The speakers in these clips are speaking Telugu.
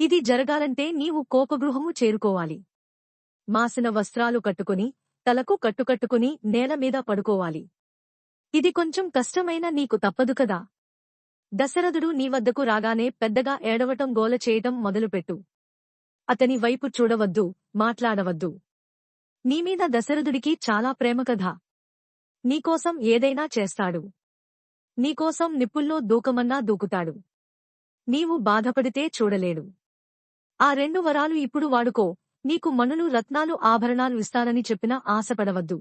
ఇది జరగాలంటే నీవు కోపగృహము చేరుకోవాలి. మాసిన వస్త్రాలు కట్టుకుని తలకు కట్టుకట్టుకుని నేలమీద పడుకోవాలి. ఇది కొంచెం కష్టమైన నీకు తప్పదు కదా. దశరథుడు నీ వద్దకు రాగానే పెద్దగా ఏడవటం గోల చేయటం మొదలుపెట్టు. అతని వైపు చూడవద్దు మాట్లాడవద్దు. నీమీద దశరథుడికి చాలా ప్రేమ కదా. నీకోసం ఏదైనా చేస్తాడు. నీకోసం నిప్పుల్లో దూకమన్నా దూకుతాడు. నీవు బాధపడితే చూడలేడు. ఆ రెండు వరాలు ఇప్పుడు వాడుకో. నీకు మనులు రత్నాలు ఆభరణాలు ఇస్తారని చెప్పినా ఆశపడవద్దు.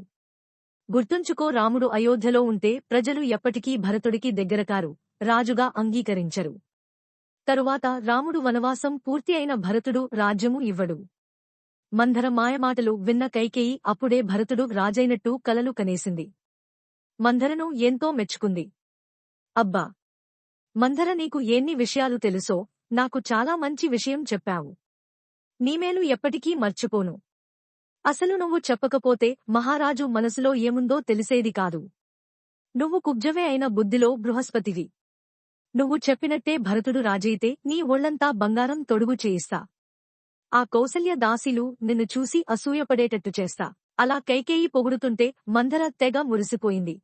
గుర్తుంచుకో రాముడు అయోధ్యలో ఉంటే ప్రజలు ఎప్పటికీ భరతుడికి దగ్గరకారు. రాజుగా అంగీకరించరు. తరువాత రాముడు వనవాసం పూర్తి అయిన భరతుడు రాజ్యము ఇవ్వడు. మంధర మాయమాటలు విన్న కైకేయి అప్పుడే భరతుడు రాజైనట్టు కలలు కనేసింది. మంధరను ఎంతో మెచ్చుకుంది. అబ్బా! మంధర నీకు ఎన్ని విషయాలు తెలుసో నాకు చాలా మంచి విషయం చెప్పావు. నీమేలు ఎప్పటికీ మర్చిపోను. అసలు నువ్వు చెప్పకపోతే మహారాజు మనసులో ఏముందో తెలిసేది కాదు. నువ్వు కుబ్జవే అయిన బుద్ధిలో బృహస్పతివి. నువ్వు చెప్పినట్టే భరతుడు రాజైతే నీ ఒళ్ళంతా బంగారం తొడుగు చేయిస్తా. ఆ కౌసల్య దాసీలు నిన్ను చూసి అసూయపడేటట్టు చేస్తా. అలా కైకేయి పొగుడుతుంటే మందర తెగ మురిసిపోయింది.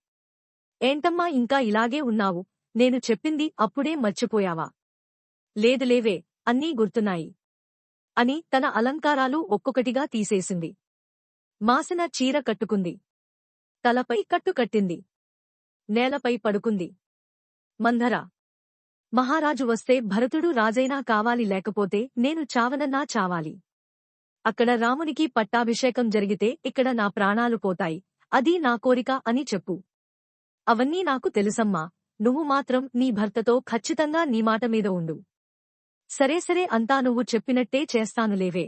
ఏంటమ్మా ఇంకా ఇలాగే ఉన్నావు? నేను చెప్పింది అప్పుడే మర్చిపోయావా? లేదులేవే అన్నీ గుర్తున్నాయి. అని తన అలంకారాలు ఒక్కొక్కటిగా తీసేసింది. మాసిన చీర కట్టుకుంది. తలపై కట్టు కట్టింది. నేలపై పడుకుంది. మంధర! మహారాజు వస్తే భరతుడు రాజైనా కావాలి లేకపోతే నేను చావనన్నా చావాలి. అక్కడ రామునికి పట్టాభిషేకం జరిగితే ఇక్కడ నా ప్రాణాలు పోతాయి. అది నా కోరిక అని చెప్పు. అవన్నీ నాకు తెలుసమ్మా. నువ్వు మాత్రం నీ భర్తతో ఖచ్చితంగా నీ మాట మీద ఉండు. సరే సరే అంతా నువ్వు చెప్పినట్టే చేస్తానులేవే.